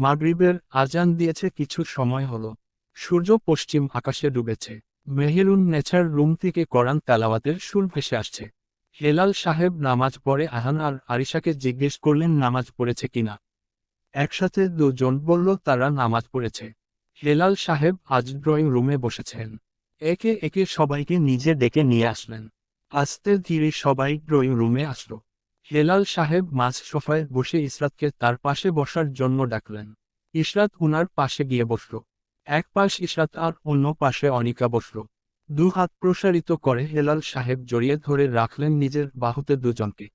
মাগরিবের আজান দিয়েছে কিছু সময় হল। সূর্য পশ্চিম আকাশে ডুবেছে। মেহেরুন নেচার রুম থেকে কোরআন তেলাওয়াতের সুর ভেসে আসছে। হেলাল সাহেব নামাজ পড়ে আহান আর আরিশাকে জিজ্ঞেস করলেন, নামাজ পড়েছে কিনা একসাথে দুজন বলল, তারা নামাজ পড়েছে। হেলাল সাহেব আজ ড্রয়িং রুমে বসেছেন। একে একে সবাইকে নিজে ডেকে নিয়ে আসলেন। আস্তে ধীরে সবাই ড্রয়িং রুমে আসলো। হেলাল সাহেব মাঝ সোফায় বসে ইসরাতকে তার পাশে বসার জন্য ডাকলেন। ইসরাত উনার পাশে গিয়ে বসল। এক পাশ ইসরাত আর অন্য পাশে অনিকা বসল। দু হাত প্রসারিত করে হেলাল সাহেব জড়িয়ে ধরে রাখলেন নিজের বাহুতে দুজনকে।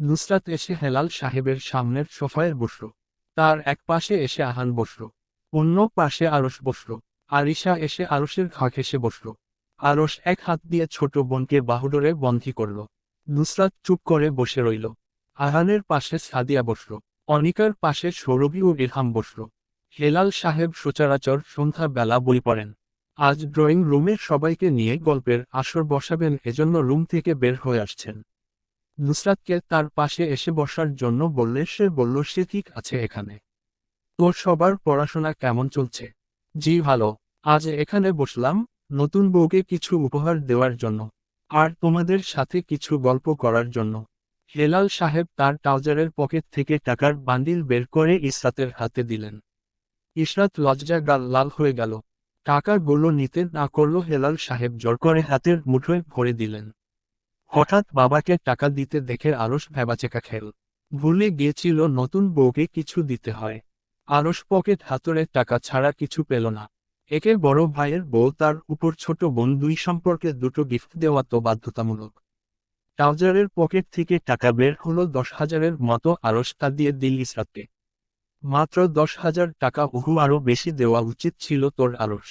নুসরাত এসে হেলাল সাহেবের সামনের সোফায় বসল। তার এক পাশে এসে আহান বসল। অন্য পাশে আরস বসল। আরিশা এসে আরসের ঘা ঘেসে বসল। আরস এক হাত দিয়ে ছোট বোনকে বাহুডোরে বন্ধি করল। নুসরাত চুপ করে বসে রইল। আহানের পাশে সাদিয়া বসল। অনিকার পাশে সৌরভী ও ইরহাম বসল। হেলাল সাহেব সচরাচর সন্ধ্যা বেলা বই পড়েন। আজ ড্রয়িং রুমে সবাইকে নিয়ে গল্পের আসর বসাবেন এজন্য রুম থেকে বের হয়ে আসছেন। নুসরাতকে তার পাশে এসে বসার জন্য বললে সে বলল, সে ঠিক আছে এখানে। তোর সবার পড়াশোনা কেমন চলছে? জি, ভালো। আজ এখানে বসলাম নতুন বউকে কিছু উপহার দেওয়ার জন্য। আর তোমাদের সাথে কিছু গল্প করার জন্য। হেলাল সাহেব তার ট্রাউজারের পকেট থেকে টাকার বান্ডিল বের করে ইসরাতের হাতে দিলেন। ইসরাত লজ্জা গাল লাল হয়ে গেল। টাকাগুলো নিতে না করল হেলাল সাহেব জোর করে হাতের মুঠোয় ভরে দিলেন। হঠাৎ বাবাকে টাকা দিতে দেখে আরস ভেবাচেকা খেল। ভুলে গিয়েছিল নতুন বউকে কিছু দিতে হয়। আরস পকেট হাতরে টাকা ছাড়া কিছু পেল না। একে বড় ভাইয়ের বউ, তার উপর ছোট বোন দুই সম্পর্কে দুটো গিফট দেওয়া তো বাধ্যতামূলক। ট্রাউজারের পকেট থেকে টাকা বের হলো দশ হাজারের মতো আরস তা দিয়ে দিল ইসরাতকে মাত্র দশ হাজার টাকা উহু আরও বেশি দেওয়া উচিত ছিল তোর আরস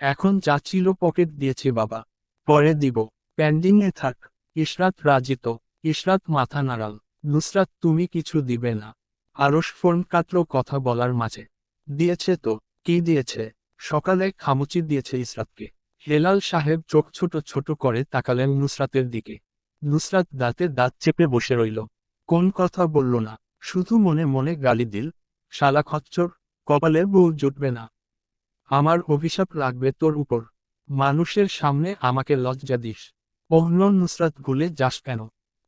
এখন যা ছিল পকেট দিয়েছে বাবা। পরে দিব। পেন্ডিংয়ে থাক। ইশরাত রাজিত ইশরাত মাথা নাড়াল। নুসরাত, তুমি কিছু দিবে না। আরস ফোন কাটল কথা বলার মাঝে। দিয়েছে তো। কি দিয়েছে? সকালে খামুচি দিয়েছে ইসরাতকে। হেলাল সাহেব চোখ ছোট ছোট করে তাকালেন নুসরাতের দিকে। নুসরাত দাঁতে দাঁত চেপে বসে রইল। কোন কথা বলল না। শুধু মনে মনে গালি দিল, শালা খচ্চর, কপালে বউ জুটবে না। আমার অভিশাপ লাগবে তোর উপর। মানুষের সামনে আমাকে লজ্জা দিস। অহ্ন নুসরাত ভুলে যাস কেন?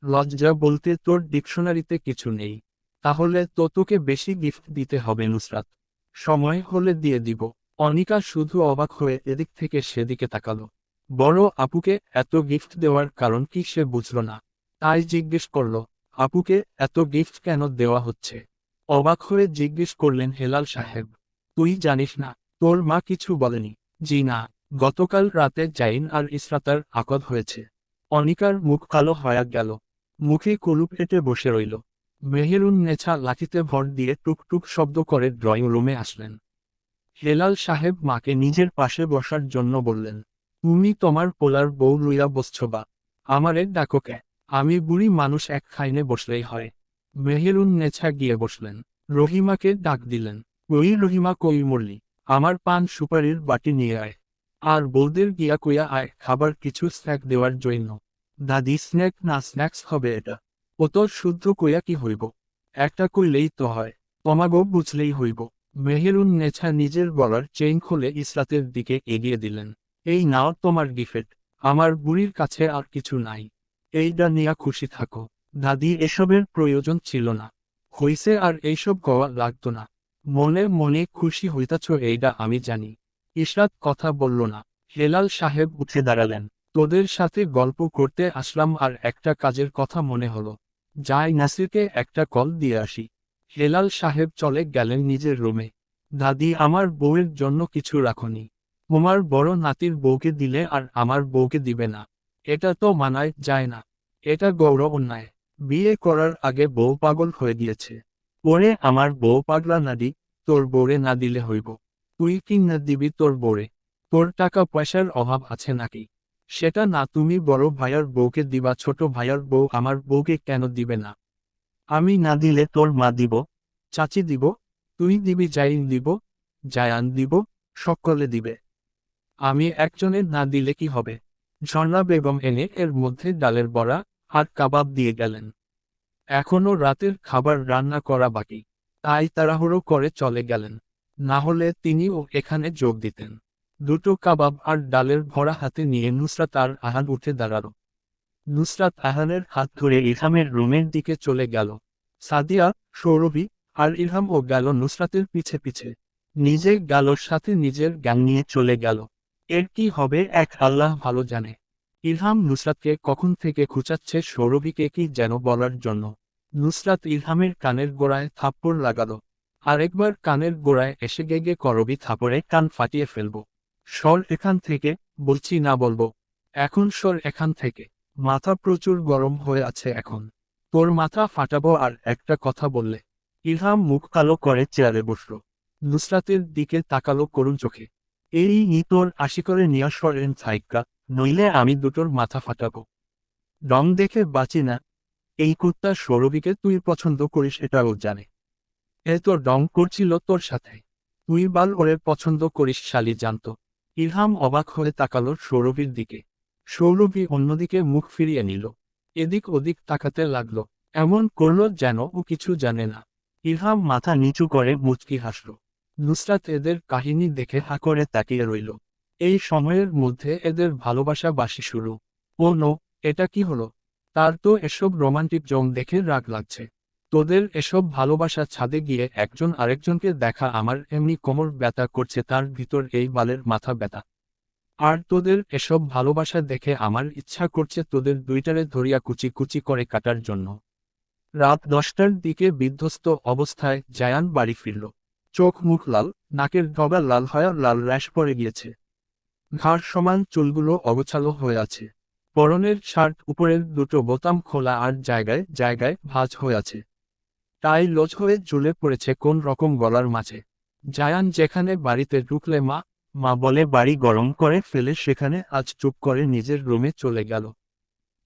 লজ্জা বলতে তোর ডিকশনারিতে কিছু নেই। তাহলে তো তোকে বেশি গিফট দিতে হবে নুসরাত। সময় হলে দিয়ে দিব। অনিকা শুধু অবাক হয়ে এদিক থেকে সেদিকে তাকালো। বড় আপুকে এত গিফট দেওয়ার কারণ কি সে বুঝল না। তাই জিজ্ঞেস করল, আপুকে এত গিফট কেন দেওয়া হচ্ছে? অবাক হয়ে জিজ্ঞেস করলেন, হেলাল সাহেব, তুই জানিস না, তোর মা কিছু বলেনি? জি না, গতকাল রাতে জাইন আর ইসরাতার আকদ হয়েছে। অনিকার মুখ কালো হয়ে গেল, মুখে কলু পেটে বসে রইল। মেহেরুন নেছা লাঠিতে ভর দিয়ে টুকটুক শব্দ করে ড্রয়িং রুমে আসলেন। হেলাল সাহেব মাকে নিজের পাশে বসার জন্য বললেন, তুমি তোমার পোলার বউ লইয়া বসছ বা? আমারে ডাকো কে? আমি বুড়ি মানুষ এক খাইনে বসলেই হয়। মেহেরুন নেছা গিয়ে বসলেন। রহিমাকে ডাক দিলেন, ওই রহিমা কই মরলি? আমার পান সুপারির বাটি নিয়ে আয়। আর বৌদের গিয়া কইয়া আয়, খাবার কিছু স্ন্যাক দেওয়ার জন্য। দাদি, স্ন্যাক না স্ন্যাক্স হবে এটা? ও তোর শুদ্ধ কইয়া কি হইব? একটা কইলেই তো হয়। তোমাগো বুঝলেই হইব। মেহেরুন নেছা নিজের বলার চেইন খুলে ইসরাতের দিকে এগিয়ে দিলেন। এই নাও তোমার গিফট, আমার বুড়ির কাছে আর কিছু নাই। এইটা নিয়া খুশি থাকো। দাদি, এসবের প্রয়োজন ছিল না। হইছে আর এইসব গওয়া লাগতো না। মনে মনে খুশি হইতাছ এইটা আমি জানি। ইসরাত কথা বলল না। হেলাল সাহেব উঠে দাঁড়ালেন। তোদের সাথে গল্প করতে আসলাম আর একটা কাজের কথা মনে হলো। যাই নাসিরকে একটা কল দিয়ে আসি। হেলাল সাহেব চলে গেলেন নিজের রুমে। দাদি, আমার বউয়ের জন্য কিছু রাখনি। তোমার বড় নাতির বউকে দিলে আর আমার বউকে দিবে না। এটা তো মানায় যায় না। এটা গৌরব অন্যায়। বিয়ে করার আগে বউ পাগল হয়ে গিয়েছে। পরে আমার বউ পাগলা নাদি তোর বউরে না দিলে হইব। তুই কি না দিবি তোর বউরে? তোর টাকা পয়সার অভাব আছে নাকি? সেটা না তুমি বড় ভাইয়ার বউকে দিবা, ছোট ভাইয়ার বউ আমার বউকে কেন দিবে না? আমি না দিলে তোর মা দিব, চাচি দিব, তুই দিবি, জাইন দিব, জায়ান দিব, সকলে দিবে। আমি একজনের না দিলে কি হবে? ঝর্ণা বেগম এনে এর মধ্যে ডালের বড়া আর কাবাব দিয়ে গেলেন। এখনও রাতের খাবার রান্না করা বাকি। তাই তাড়াহুড়ো করে চলে গেলেন। না হলে তিনিও এখানে যোগ দিতেন। দুটো কাবাব আর ডালের ভরা হাতে নিয়ে নুসরাত আর আহান উঠে দাঁড়াল। নুসরাত আহানের হাত ধরে ইরহামের রুমের দিকে চলে গেল। সাদিয়া, সৌরভী আর ইরহামও গেল নুসরাতের পিছে পিছে। নিজে গেল সাথে নিজের জ্ঞান নিয়ে চলে গেল। এর কি হবে এক আল্লাহ ভালো জানে। ইলহাম নুসরাতকে কখন থেকে খুঁচাচ্ছে সৌরভীকে কি যেন বলার জন্য। নুসরাত ইলহামের কানের গোড়ায় থাপ্পড় লাগালো। আরেকবার কানের গোড়ায় এসে গেগে করবি থাপড়ে কান ফাটিয়ে ফেলব। সর এখান থেকে, বলছি না বলব। এখন সর এখান থেকে। মাথা প্রচুর গরম হয়ে আছে এখন। তোর মাথা ফাটাবো আর একটা কথা বললে। ইলহাম মুখ কালো করে চেয়ারে বসল। নুসরাতের দিকে তাকালো করুণ চোখে। এই ই তোর আশি করে নিয়া সরেন থাইকা নইলে আমি দুটোর মাথা ফাটাবো। রং দেখে বাঁচি না। এই কুত্তা সৌরভীকে তুই পছন্দ করিস এটাও জানে। এ তোর রং করছিল তোর সাথে। তুই বাল ওরে পছন্দ করিস শালি জানত। ইলহাম অবাক হয়ে তাকালো সৌরভীর দিকে। সৌরভী অন্যদিকে মুখ ফিরিয়ে নিল। এদিক ওদিক তাকাতে লাগল। এমন করল যেন ও কিছু জানে না। ইলহাম মাথা নিচু করে মুচকি হাসল। নুসরাত এদের কাহিনী দেখে হা করে তাকিয়ে রইল। এই সময়ের মধ্যে এদের ভালোবাসা বাসি শুরু। ও নো, এটা কি হলো? তার তো এসব রোমান্টিক জম দেখে রাগ লাগছে। তোদের এসব ভালোবাসা ছাদে গিয়ে একজন আরেকজনকে দেখা আমার এমনি কোমর ব্যথা করছে তার ভিতর এই বালের মাথা ব্যথা। আর তোদের এসব ভালোবাসা দেখে আমার ইচ্ছা করছে তোদের দুইটারে ধরিয়া কুচি কুচি করে কাটার জন্য। রাত দশটার দিকে বিধ্বস্ত অবস্থায় জায়ান বাড়ি ফিরল। চোখ মুখ লাল, নাকের ডগা লাল হয়ে লাল র্যাশ পড়ে গিয়েছে। ঘাড় সমান চুলগুলো অগোছালো হয়ে আছে। পরনের শার্ট উপরের দুটো বোতাম খোলা আর জায়গায় জায়গায় ভাঁজ হয়ে আছে। টাই লোজ হয়ে ঝুলে পড়েছে কোন রকম গলার মাঝে। জায়ান যেখানে বাড়িতে ঢুকলে মা মা বলে, বাড়ি গরম করে ফেলে সেখানে আজ চুপ করে নিজের রুমে চলে গেল।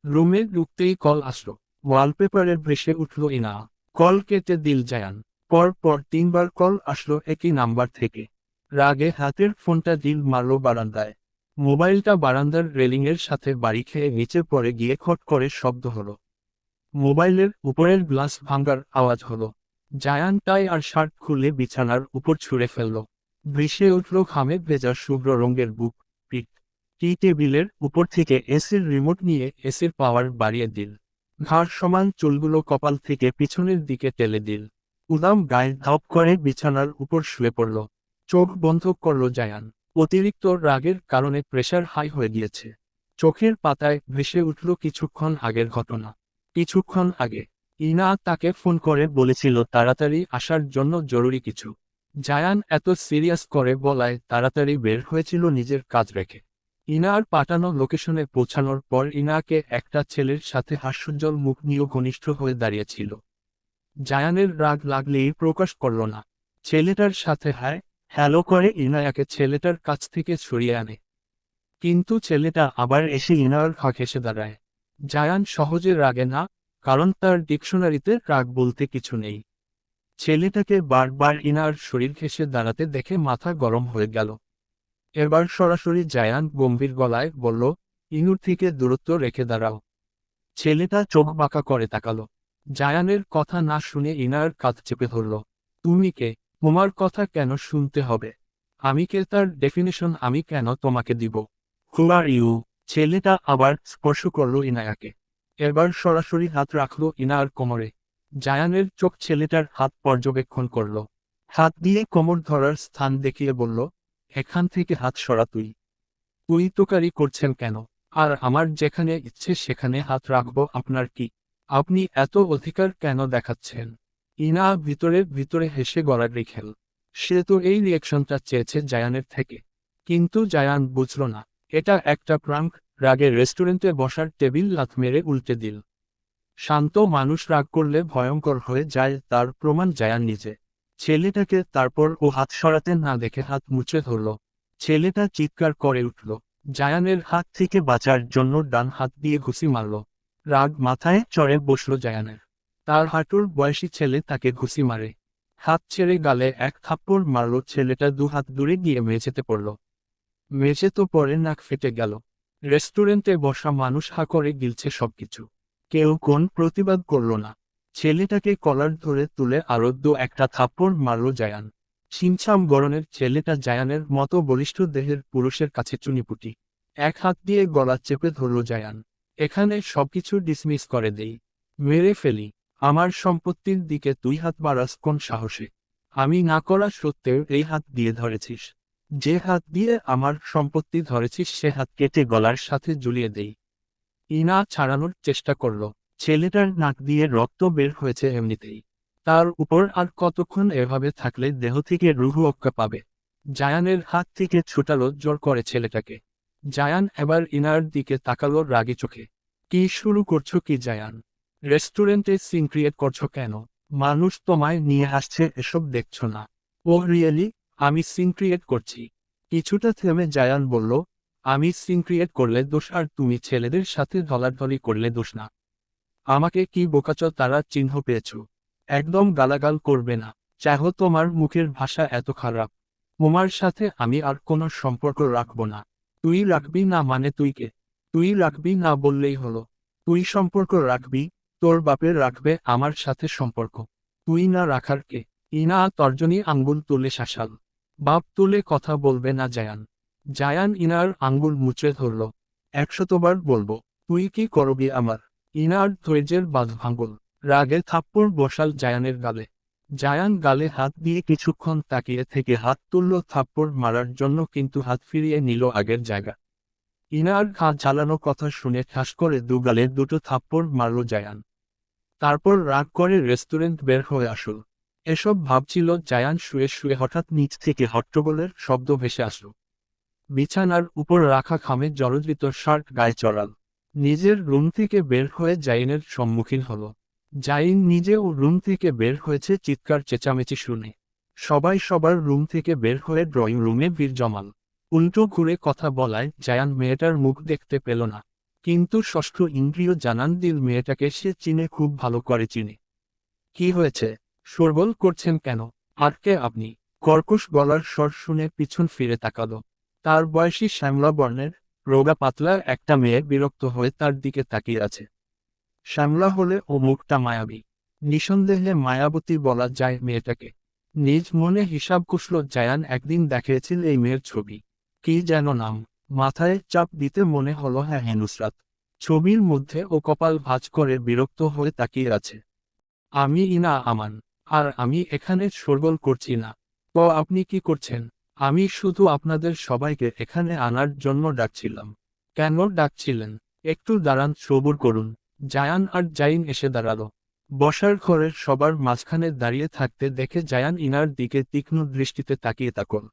রুমে ঢুকতেই কল আসলো। ওয়ালপেপারের ভেসে উঠল ইনা। কল কেটে দিল জায়ান। পর পর তিনবার কল আসলো একই নাম্বার থেকে। রাগে হাতের ফোনটা দিল মারল বারান্দায়। মোবাইলটা বারান্দার রেলিংয়ের সাথে বাড়ি খেয়ে নিচে পড়ে গিয়ে খট করে শব্দ হলো। মোবাইলের উপরের গ্লাস ভাঙ্গার আওয়াজ হলো। জায়ান টাই আর শার্ট খুলে বিছানার উপর ছুঁড়ে ফেলল। ভেসে উঠল ঘামে ভেজা শুভ্র রঙের বুক, পিঠ। টি টেবিলের উপর থেকে এসির রিমোট নিয়ে এসির পাওয়ার বাড়িয়ে দিল। ঘাড় সমান চুলগুলো কপাল থেকে পিছনের দিকে টেলে দিল। উদাম গায়ে ধপ করে বিছানার উপর শুয়ে পড়ল। চোখ বন্ধ করল জায়ান। অতিরিক্ত রাগের কারণে প্রেশার হাই হয়ে গিয়েছে। চোখের পাতায় ভেসে উঠল কিছুক্ষণ আগের ঘটনা। কিছুক্ষণ আগে। ইনা তাকে ফোন করে বলেছিল তাড়াতাড়ি আসার জন্য জরুরি কিছু। জায়ান এত সিরিয়াস করে বলায় তাড়াতাড়ি বের হয়েছিল নিজের কাজ রেখে। ইনার পাঠানো লোকেশনে পৌঁছানোর পর ইনাকে একটা ছেলের সাথে হাস্যজ্জ্বল মুখ নিয়েও ঘনিষ্ঠ হয়ে দাঁড়িয়েছিল। জায়ানের রাগ লাগলেই প্রকাশ করল না। ছেলেটার সাথে হায়, হ্যালো করে ইনায়াকে ছেলেটার কাছ থেকে সরিয়ে আনে। কিন্তু ছেলেটা আবার এসে ইনার হক এসে দাঁড়ায়। জায়ান সহজে রাগে না, কারণ তার ডিকশনারিতে রাগ বলতে কিছু নেই। ছেলেটাকে বারবার ইনার শরীর ঘেসে দাঁড়াতে দেখে মাথা গরম হয়ে গেল। এবার সরাসরি জায়ান গম্ভীর গলায় বলল, ইনুর থেকে দূরত্ব রেখে দাঁড়াও। ছেলেটা চোখ বাঁকা করে তাকালো। জায়ানের কথা না শুনে ইনার কাঁধ চেপে ধরল, তুমি কে? তোমার কথা কেন শুনতে হবে? আমি কে? তার ডেফিনেশন আমি কেন তোমাকে দিব? হু ইউ ছেলেটা আবার স্পর্শ করল ইনায়াকে। এবার সরাসরি হাত রাখল ইনার কোমরে। জায়ানের চোখ ছেলেটার হাত পর্যবেক্ষণ করল। হাত দিয়ে কোমর ধরার স্থান দেখিয়ে বলল, এখান থেকে হাত সরা তুই। তুই তোকারি করছেন কেন? আর আমার যেখানে ইচ্ছে সেখানে হাত রাখব আপনার কি? আপনি এত অধিকার কেন দেখাচ্ছেন? ইনা ভিতরে ভিতরে হেসে গলা রেখেল। সে তো এই রিয়েকশনটা চেয়েছে জায়ানের থেকে। কিন্তু জায়ান বুঝল না, এটা একটা প্রাঙ্ক। রাগে রেস্টুরেন্টে বসার টেবিল লাথ মেরে উল্টে দিল। শান্ত মানুষ রাগ করলে ভয়ঙ্কর হয়ে যায়, তার প্রমাণ জায়ান নিজে। ছেলেটাকে তারপর ও হাত সরাতে না দেখে হাত মুছে ধরল। ছেলেটা চিৎকার করে উঠল। জায়ানের হাত থেকে বাঁচার জন্য ডান হাত দিয়ে ঘুষি মারল। রাগ মাথায় চড়ে বসল জায়ানের। তার হাঁটুর বয়সী ছেলে তাকে ঘুষি মারে। হাত ছেড়ে গালে এক থাপ্পড় মারল ছেলেটা দু হাত দূরে গিয়ে মেঝেতে পড়ল। মেঝে তো পরে নাক ফেটে গেল। রেস্টুরেন্টে বসা মানুষ হা করে গিলছে সবকিছু। কেউ কোন প্রতিবাদ করল না। ছেলেটাকে কলার ধরে তুলে আরও দু একটা থাপ্পড় মারল জায়ান। ছিমছাম গরনের ছেলেটা জায়ানের মতো বলিষ্ঠ দেহের পুরুষের কাছে চুনিপুটি। এক হাত দিয়ে গলা চেপে ধরল জায়ান। এখানে সবকিছু ডিসমিস করে দেই। মেরে ফেলি। আমার সম্পত্তির দিকে তুই হাত বাড়াস কোন সাহসে? আমি না করা সত্ত্বেও এই হাত দিয়ে ধরেছিস। যে হাত দিয়ে আমার সম্পত্তি ধরেছিস সে হাত কেটে গলার সাথে ঝুলিয়ে দেই। ইনা ছাড়ানোর চেষ্টা করল। ছেলেটার নাক দিয়ে রক্ত বের হয়েছে এমনিতেই। তার উপর আর কতক্ষণ এভাবে থাকলে দেহ থেকে রুহু অক্কা পাবে? জায়ানের হাত থেকে ছুটালো জোর করে ছেলেটাকে। জায়ান এবার ইনার দিকে তাকালো রাগি চোখে। কি শুরু করছ কি জায়ান? রেস্টুরেন্টে সিন ক্রিয়েট করছ কেন? মানুষ তোমায় নিয়ে আসছে এসব দেখছ না। Oh really? আমি সিন ক্রিয়েট করছি। কিছুটা থেমে জায়ান বলল আমি সিন ক্রিয়েট করলে দোষ আর তুমি ছেলেদের সাথে ঢলাঢলি করলে দোষ না। আমাকে কি বোকাচ তারা চিহ্ন পেয়েছ? একদম গালাগাল করবে না। চাহ তোমার মুখের ভাষা এত খারাপ। তোমার সাথে আমি আর কোনো সম্পর্ক রাখব না। তুই রাখবি না মানে তুই কে? তুই রাখবি না বললেই হলো। তুই সম্পর্ক রাখবি, তোর বাপের রাখবে আমার সাথে সম্পর্ক। তুই না রাখার কে? ইনা তর্জনী আঙ্গুল তুলে শাসাল। বাপ তুলে কথা বলবে না জায়ান। জায়ান ইনার আঙ্গুল মুচড়ে ধরল। একশতবার বলব, তুই কি করবি আমার? ইনার ধৈর্যের বাঁধ ভাঙ্গল রাগে থাপ্পড় বসাল জায়ানের গালে। জায়ান গালে হাত দিয়ে কিছুক্ষণ তাকিয়ে থেকে হাত তুলল থাপ্পড় মারার জন্য কিন্তু হাত ফিরিয়ে নিল আগের জায়গা। ইনার ঘা ঝালানো কথা শুনে ঠাস করে দুগালে দুটো থাপ্পড় মারল জায়ান। তারপর রাগ করে রেস্টুরেন্ট বের হয়ে আসল। এসব ভাবছিল জায়ান শুয়ে শুয়ে হঠাৎ নিচ থেকে হট্টগোলের শব্দ ভেসে আসল। বিছানার উপর রাখা খামে জলদৃত শার্ট গায়ে চড়াল নিজের রুম থেকে বের হয়ে জাইনের সম্মুখীন হল। জাইন নিজেও রুম থেকে বের হয়েছে চিৎকার চেঁচামেচি শুনে। সবাই সবার রুম থেকে বের হয়ে ড্রয়িং রুমে ভিড় জমাল উল্টো ঘুরে কথা বলায় জায়ান মেয়েটার মুখ দেখতে পেল না। কিন্তু ষষ্ঠ ইন্দ্রিয় জানান দিল মেয়েটাকে সে চিনে খুব ভালো করে চিনে। কি হয়েছে? শোরগোল করছেন কেন? আর কে আপনি? কর্কশ গলার স্বর শুনে পিছন ফিরে তাকালো। তার বয়সী শ্যামলা বর্ণের রোগা পাতলা একটা মেয়ে বিরক্ত হয়ে তার দিকে তাকিয়ে আছে। শ্যামলা হলে ও মুখটা মায়াবী। নিঃসন্দেহে মায়াবতী বলা যায় মেয়েটাকে। নিজ মনে হিসাব কুশল জায়ান একদিন দেখিয়েছিল এই মেয়ের ছবি। কি যেন নাম। মাথায় চাপ দিতে মনে হলো হ্যাঁ হেনুসরাত ছবির মধ্যে ও কপাল ভাঁজ করে বিরক্ত হয়ে তাকিয়ে আছে। আমি ইনা আমান। আর আমি এখানে শোরগোল করছি না। তো আপনি কি করছেন? আমি শুধু আপনাদের সবাইকে এখানে আনার জন্য ডাকছিলাম। কেন ডাকছিলেন? একটু দাঁড়ান, সবুর করুন। জায়ান আর জাইন এসে দাঁড়াল। বসার ঘরের সবার মাঝখানে দাঁড়িয়ে থাকতে দেখে জায়ান ইনার দিকে তীক্ষ্ণ দৃষ্টিতে তাকিয়ে তাকল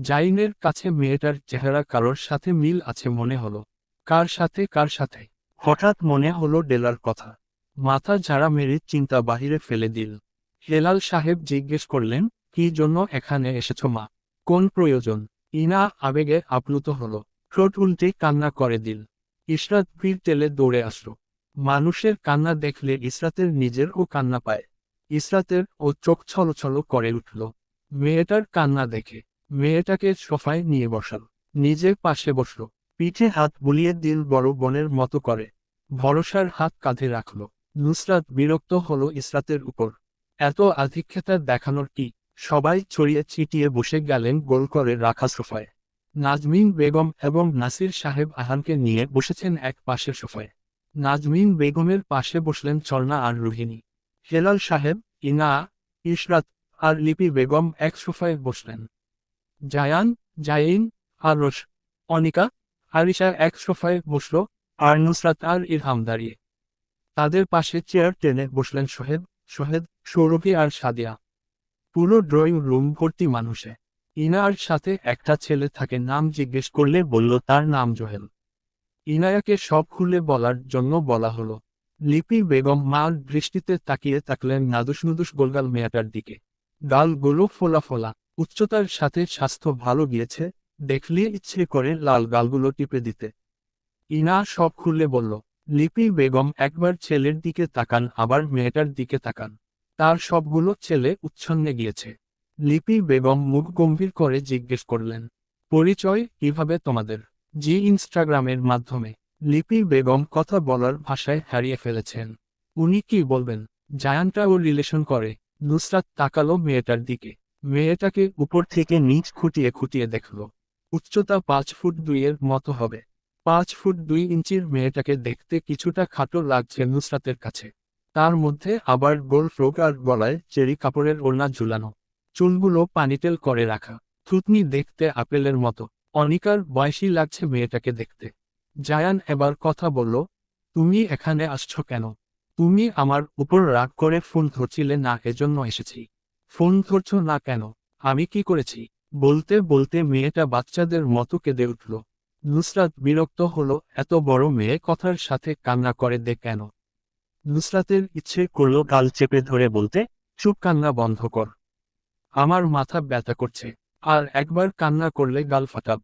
জাইনের কাছে মেয়েটার চেহারা কারোর সাথে মিল আছে মনে হলো। কার সাথে কার সাথে? হঠাৎ মনে হলো ডেলার কথা। মাথা ঝাড়া মেরে চিন্তা বাহিরে ফেলে দিল। হেলাল সাহেব জিজ্ঞেস করলেন, কি জন্য এখানে এসেছ মা? কোন প্রয়োজন? ইনা আবেগে আপ্লুত হল। ঠোঁট উল্টে কান্না করে দিল। ইসরাত ভিড় টেলে দৌড়ে আসলো। মানুষের কান্না দেখলে ইসরাতের নিজেরও কান্না পায়। ইসরাতের ও চোখ ছলছল করে উঠল। মেয়েটার কান্না দেখে। মেয়েটাকে সোফায় নিয়ে বসাল। নিজের পাশে বসল। পিঠে হাত বুলিয়ে দিল বড় বোনের মতো করে। ভরসার হাত কাঁধে রাখল। নুসরাত বিরক্ত হলো ইসরাতের উপর। এত আধিক্যতা দেখানোর কি সবাই ছড়িয়ে ছিটিয়ে বসে গেলেন গোল করে রাখা সোফায়। নাজমিন বেগম এবং নাসির সাহেব আহানকে নিয়ে বসেছেন এক পাশের সোফায়। নাজমিন বেগমের পাশে বসলেন চর্ণা আর রোহিণী। হেলাল সাহেব, ইনা, ইশরাত আর লিপি বেগম এক সোফায় বসলেন। জায়ান জাইন আর রোশ অনিকা, আরিশা এক সোফায় বসল আর নুসরাত আর ইরহাম দাঁড়িয়ে। তাদের পাশে চেয়ার টেনে বসলেন সোহেব সোহেদ সৌরভী আর সাদিয়া। পুরো ড্রয়িং রুম ভর্তি মানুষে। ইনার সাথে একটা ছেলে থাকে নাম জিজ্ঞেস করলে বলল, তার নাম জোহেল। ইনায়াকে সব খুলে বলার জন্য বলা হলো। লিপি বেগম মার দৃষ্টিতে তাকিয়ে থাকলেন নাদুস নুদুস গোলগাল মেয়াটার দিকে। গালগুলো ফোলা ফোলা, উচ্চতার সাথে স্বাস্থ্য ভালো গিয়েছে, দেখলে ইচ্ছে করে লাল গালগুলো টিপে দিতে। ইনা সব খুলে বলল, লিপি বেগম একবার ছেলের দিকে তাকান, আবার মেয়েটার দিকে তাকান। তার সবগুলো ছেলে উচ্ছন্নে গিয়েছে। লিপি বেগম মুখ গম্ভীর করে জিজ্ঞেস করলেন, পরিচয় কীভাবে তোমাদের? জি, ইনস্টাগ্রামের মাধ্যমে। লিপি বেগম কথা বলার ভাষায় হারিয়ে ফেলেছেন। উনি কি বলবেন? জায়ানটাও রিলেশন করে। নুসরাত তাকালো মেয়েটার দিকে। মেয়েটাকে উপর থেকে নিচ খুঁটিয়ে খুঁটিয়ে দেখল। উচ্চতা পাঁচ ফুট দুইয়ের মতো হবে। পাঁচ ফুট দুই ইঞ্চির মেয়েটাকে দেখতে কিছুটা খাটো লাগছে নুসরাতের কাছে। তার মধ্যে আবার গোল ফ্রোক আর গলায় চেরি কাপড়ের ওড়না ঝুলানো। চুলগুলো পানিতেল করে রাখা। থুতনি দেখতে আপেলের মতো। অনিকার বয়সী লাগছে মেয়েটাকে দেখতে। জায়ান এবার কথা বলল, তুমি এখানে আসছো কেন? তুমি আমার উপর রাগ করে ফোন ধরছিলে না, এজন্য এসেছি। ফোন ধরছ না কেন? আমি কি করেছি? বলতে বলতে মেয়েটা বাচ্চাদের মতো কেঁদে উঠল। নুসরাত বিরক্ত হলো, এত বড় মেয়ে কথার সাথে কান্না করে দে কেন? নুসরাতের ইচ্ছে করল গাল চেপে ধরে বলতে, চুপ কান্না বন্ধ কর। আমার মাথা ব্যথা করছে। আর একবার কান্না করলে গাল ফাটাব।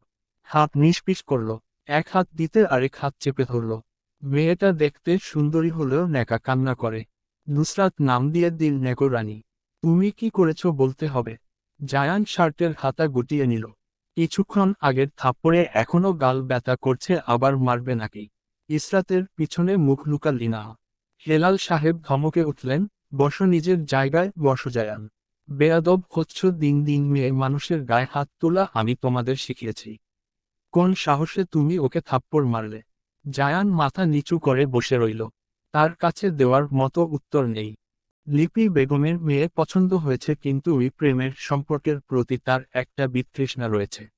হাত নিষ্পিস করল। এক হাত দিতে আরেক হাত চেপে ধরল। মেয়েটা দেখতে সুন্দরী হলেও নেকা কান্না করে। নুসরাত নাম দিয়ে দিল নেকো রানী, তুমি কি করেছ বলতে হবে? জায়ান শার্টের হাতা গুটিয়ে নিল। কিছুক্ষণ আগের থাপ্পড়ে এখনও গাল ব্যথা করছে, আবার মারবে নাকি? ইসরাতের পিছনে মুখ লুকালি না। হেলাল সাহেব ধমকে উঠলেন, বস নিজের জায়গায় বস, জায়ান। বেয়াদব হচ্ছ দিন দিন মেয়ে মানুষের গায়ে হাত তোলা, আমি তোমাদের শিখিয়েছি। কোন সাহসে তুমি ওকে থাপ্পড় মারলে? জায়ান মাথা নিচু করে বসে রইল। তার কাছে দেওয়ার মতো উত্তর নেই। লিপি বেগমের মেয়ে পছন্দ হয়েছে, কিন্তু ওই প্রেমের সম্পর্কের প্রতি তার একটা বিতৃষ্ণা রয়েছে।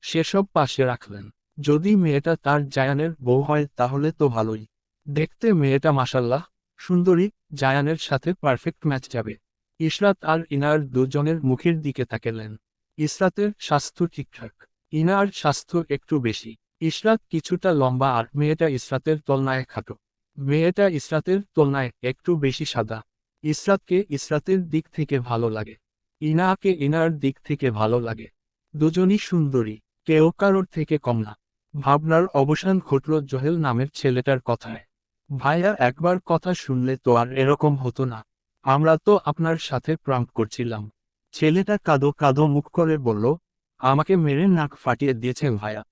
সেসব পাশে রাখলেন। যদি মেয়েটা তার জায়ানের বউ হয়, তাহলে তো ভালোই। দেখতে মেয়েটা মাসাল্লাহ সুন্দরী, জায়ানের সাথে পারফেক্ট ম্যাচ যাবে। ইশরাত আর ইনার দুজনের মুখের দিকে তাকালেন। ইসরাতের স্বাস্থ্য ঠিকঠাক, ইনার স্বাস্থ্য একটু বেশি। ইশরাত কিছুটা লম্বা আর মেয়েটা ইসরাতের তুলনায় খাটো। মেয়েটা ইসরাতের তুলনায় একটু বেশি সাদা। ইসরাতকে ইসরাতের দিক থেকে ভালো লাগে। ইনাকে ইনার দিক থেকে ভালো লাগে। দুজনই সুন্দরী, কেউ কারোর থেকে কম না। ভাবনার অবসান ঘটল জহেল নামের ছেলেটার কথায়। ভাইয়া, একবার কথা শুনলে তো আর এরকম হতো না। আমরা তো আপনার সাথে প্রাঙ্ক করছিলাম। ছেলেটা কাদো কাদো মুখ করে বলল, আমাকে মেরে নাক ফাটিয়ে দিয়েছে ভাইয়া।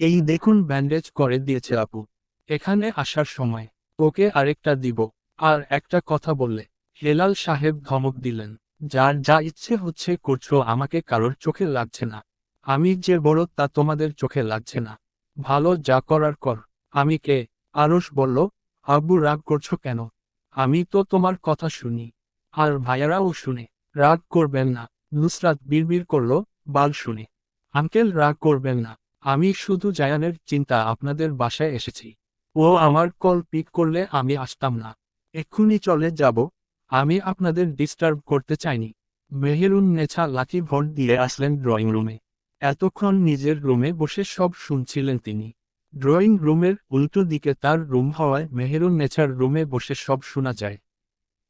এই দেখুন, ব্যান্ডেজ করে দিয়েছে আপু। এখানে আসার সময় ওকে আরেকটা দিব। আর একটা কথা বললে হেলাল সাহেব ধমক দিলেন, যার যা ইচ্ছে হচ্ছে করছ, আমাকে কারোর চোখে লাগছে না। আমি যে বড়, তা তোমাদের চোখে লাগছে না। ভালো যা করার কর। আমি কে? আরস বলল আব্বু রাগ করছ কেন? আমি তো তোমার কথা শুনি। আর ভাইয়ারাও শুনে। রাগ করবেন না। নুসরাত বিড়বিড় করল, বাল শুনে। আঙ্কেল, রাগ করবেন না। আমি শুধু জায়ানের চিন্তা আপনাদের বাসায় এসেছি। ও আমার কল পিক করলে আমি আসতাম না। এক্ষুনি চলে যাব। আমি আপনাদের ডিস্টার্ব করতে চাইনি। মেহেরুন নেছা লাঠি ভোট দিয়ে আসলেন ড্রয়িং রুমে। এতক্ষণ নিজের রুমে বসে সব শুনছিলেন তিনি। ড্রয়িং রুমের উল্টো দিকে তার রুম হওয়ায় মেহেরুন নেছার রুমে বসে সব শোনা যায়।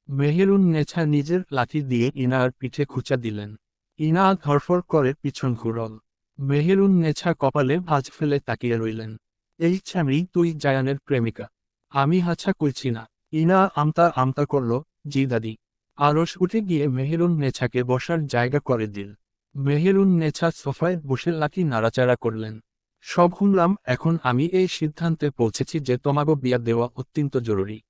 মেহেরুন নেছা নিজের লাঠি দিয়ে ইনার পিঠে খুঁচা দিলেন। ইনা ধরফর করে পিছন ঘুরল। মেহেরুন নেছা কপালে ভাঁজ ফেলে তাকিয়ে রইলেন। এই ছামি তুই জায়ানের প্রেমিকা। আমি হাছা কইছি না। ইনা আমতা আমতা করল, জি দাদি। আরস উঠে গিয়ে মেহেরুন নেছাকে বসার জায়গা করে দিল। মেহেরুন নেছা সোফায় বসে লাঠি নাড়াচাড়া করলেন। সব শুনলাম, এখন আমি এই সিদ্ধান্তে পৌঁছেছি যে তোমাকে বিয়া দেওয়া অত্যন্ত জরুরি।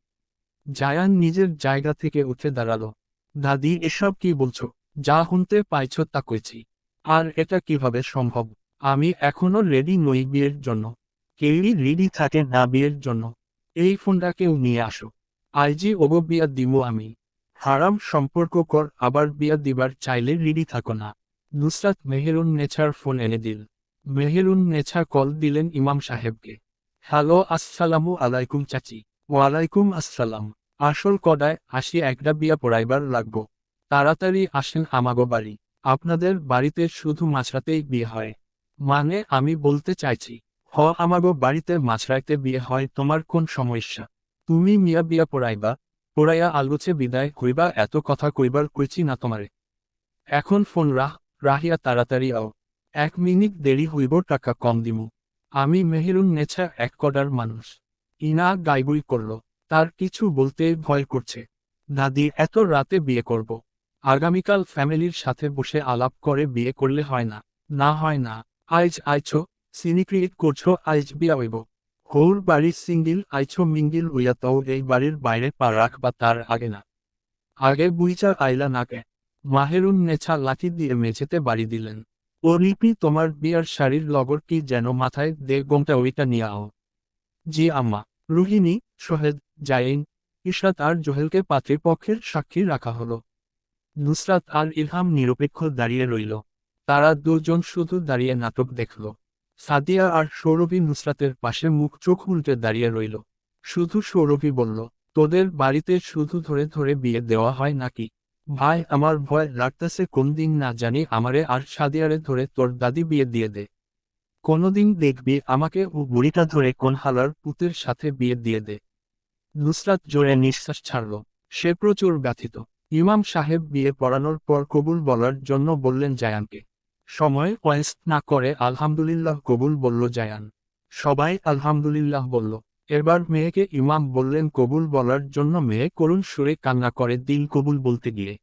জায়ান নিজের জায়গা থেকে উঠে দাঁড়াল। দাদি, এসব কি বলছো? যা শুনতে পাইছ তা কইছি। আর এটা কীভাবে সম্ভব? আমি এখনও রেডি নই বিয়ের জন্য। কেউই রেডি থাকে না বিয়ের জন্য। এই ফোনটা কেউ নিয়ে আসো। আইজি, ওগো বিয়া দিমু আমি। হারাম সম্পর্ক কর, আবার বিয়া দিবার চাইলে রেডি থাকো না। নুসরাত মেহেরুন নেছার ফোন এনে দিল। মেহেরুন নেছা কল দিলেন ইমাম সাহেবকে। হ্যালো, আসসালামু আলাইকুম চাচি। ওয়ালাইকুম আসসালাম। আসল কডায় আসি একটা বিয়া পড়াইবার লাগবো। তাড়াতাড়ি আসেন আমাগো বাড়ি। আপনাদের বাড়িতে শুধু মাছরাতেই বিয়ে হয়। মানে আমি বলতে চাইছি, হ, আমাগো বাড়িতে মাছরাইতে বিয়ে হয়, তোমার কোন সমস্যা? তুমি মিয়া বিয়া পড়াইবা, পড়াইয়া আলুছে বিদায় হইবা, এত কথা কইবার কইছি না তোমারে। এখন ফোন রাহ, রাহিয়া তাড়াতাড়ি আও। এক মিনিট দেরি হইব, টাকা কম দিমু। আমি মেহেরুন নেছা এক কডার মানুষ। ইনা গাইবুই করল। তার কিছু বলতে ভয় করছে। দাদি, এত রাতে বিয়ে করব। আগামীকাল ফ্যামিলির সাথে বসে আলাপ করে বিয়ে করলে হয় না। না হয় না। আইজ আইছো সিনিক্রিয়েট করছ, আইজ বিয়া হইব। হোর বাড়ির সিঙ্গিল, আইছো মিঙ্গিল উইয়া তাও এই বাড়ির বাইরে পা রাখবা তার আগে না। আগে বুইচা আইলা নাকে। মাহেরুন নেছা লাঠি দিয়ে মেঝেতে বাড়ি দিলেন। ও লিপি তোমার বিয়ার শাড়ির লগর কি যেন মাথায় দে গোমটা ওইটা নিয়ে আও। জি আম্মা। রুহিণী সোহেদ জাইন ইশরাত আর জোহেলকে পাত্রীপক্ষের সাক্ষী রাখা হলো। নুসরাত আর ইলহাম নিরপেক্ষ দাঁড়িয়ে রইল। তারা দুজন শুধু দাঁড়িয়ে নাটক দেখল। সাদিয়া আর সৌরভী নুসরাতের পাশে মুখ চোখ উল্টে দাঁড়িয়ে রইল। শুধু সৌরভী বলল, তোদের বাড়িতে শুধু ধরে ধরে বিয়ে দেওয়া হয় নাকি? ভাই, আমার ভয় লাগতেছে কোন দিন না জানি আমারে আর সাদিয়ারে ধরে তোর দাদি বিয়ে দিয়ে দে। কোনোদিন দেখবি আমাকে ও বুড়িটা ধরে কোন হালার পুতের সাথে বিয়ে দিয়ে দে। নুসরাত জোরে নিঃশ্বাস ছাড়ল। সে প্রচুর ব্যথিত। ইমাম সাহেব বিয়ে পড়ানোর পর কবুল বলার জন্য বললেন জায়ানকে। সময় ওয়েস্ট না করে আলহামদুলিল্লাহ কবুল বলল জায়ান। সবাই আলহামদুলিল্লাহ বলল। এবার মেয়েকে ইমাম বললেন, কবুল বলার জন্য মেয়ে করুণ সুরে কান্না করে, দিল কবুল বলতে গিয়ে।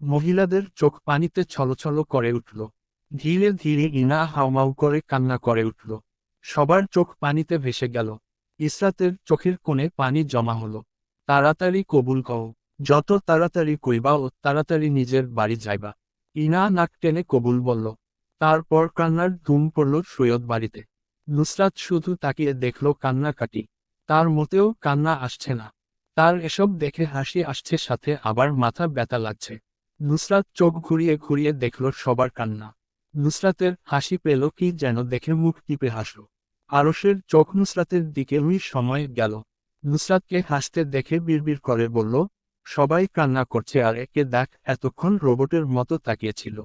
মহিলাদের চোখ পানিতে ছলছল করে উঠল। ধীরে ধীরে ইনা হাউমাউ করে কান্না করে উঠল। সবার চোখ পানিতে ভেসে গেল। ইসরাতের চোখের কোণে পানি জমা হলো। তাড়াতাড়ি কবুল কও যত তাড়াতাড়ি কইবা ও তাড়াতাড়ি নিজের বাড়ি যাইবা। ইনা নাক টেনে কবুল বলল। তারপর কান্নার ধুম পড়ল সৈয়দ বাড়িতে। নুসরাত শুধু তাকিয়ে দেখল কান্নাকাটি। তার মতেও কান্না আসছে না। তার এসব দেখে হাসি আসছে সাথে আবার মাথা ব্যথা লাগছে। নুসরাত চোখ ঘুরিয়ে ঘুরিয়ে দেখল সবার কান্না। নুসরাতের হাসি পেল কি যেন দেখে মুখ টিপে হাসল। আরসের চোখ নুসরাতের দিকে ওই সময় গেল। নুসরাতকে হাসতে দেখে বিড়বিড় করে বলল, সবাই কান্না করছে আর একে দেখ, এতক্ষণ রোবটের মতো তাকিয়েছিল।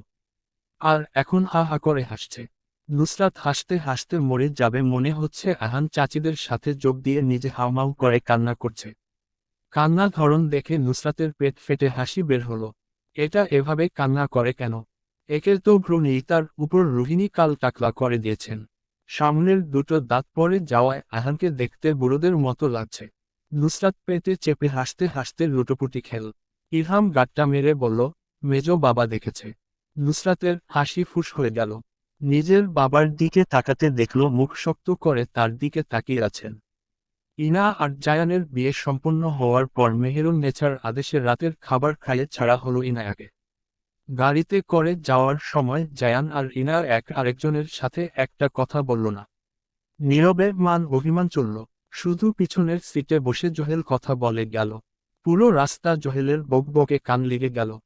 আর এখন হা হা করে হাসছে। নুসরাত হাসতে হাসতে মরে যাবে মনে হচ্ছে আহান চাচিদের সাথে যোগ দিয়ে নিজে হাউমাউ করে কান্না করছে। কান্না ধরন দেখে নুসরাতের পেট ফেটে হাসি বের হলো। এটা এভাবে কান্না করে কেন? একের তো ভ্রু নেই, তার উপর রোহিণী কাল টাকলা করে দিয়েছেন। সামনের দুটো দাঁত পরে যাওয়ায় আহানকে দেখতে বুড়োদের মতো লাগছে। নুসরাত পেটে চেপে হাসতে হাসতে লুটোপুটি খেল। ইলহাম গাট্টা মেরে বলল, মেজ বাবা দেখেছে। নুসরাতের হাসি ফুস হয়ে গেল। নিজের বাবার দিকে তাকাতে দেখল, মুখ শক্ত করে তার দিকে তাকিয়ে আছেন। ইনা আর জায়ানের বিয়ে সম্পন্ন হওয়ার পর মেহেরুন নেচার আদেশে রাতের খাবার খাইয়ে ছাড়া হলো ইনায়াকে গাড়িতে করে যাওয়ার সময় জায়ান আর ইনা এক আরেকজনের সাথে একটা কথা বলল না। নীরবে মান অভিমান চলল। শুধু পিছনের সিটে বসে জহেল কথা বলে গেল। পুরো রাস্তা জহেলের বকবকে কান লেগে গেল।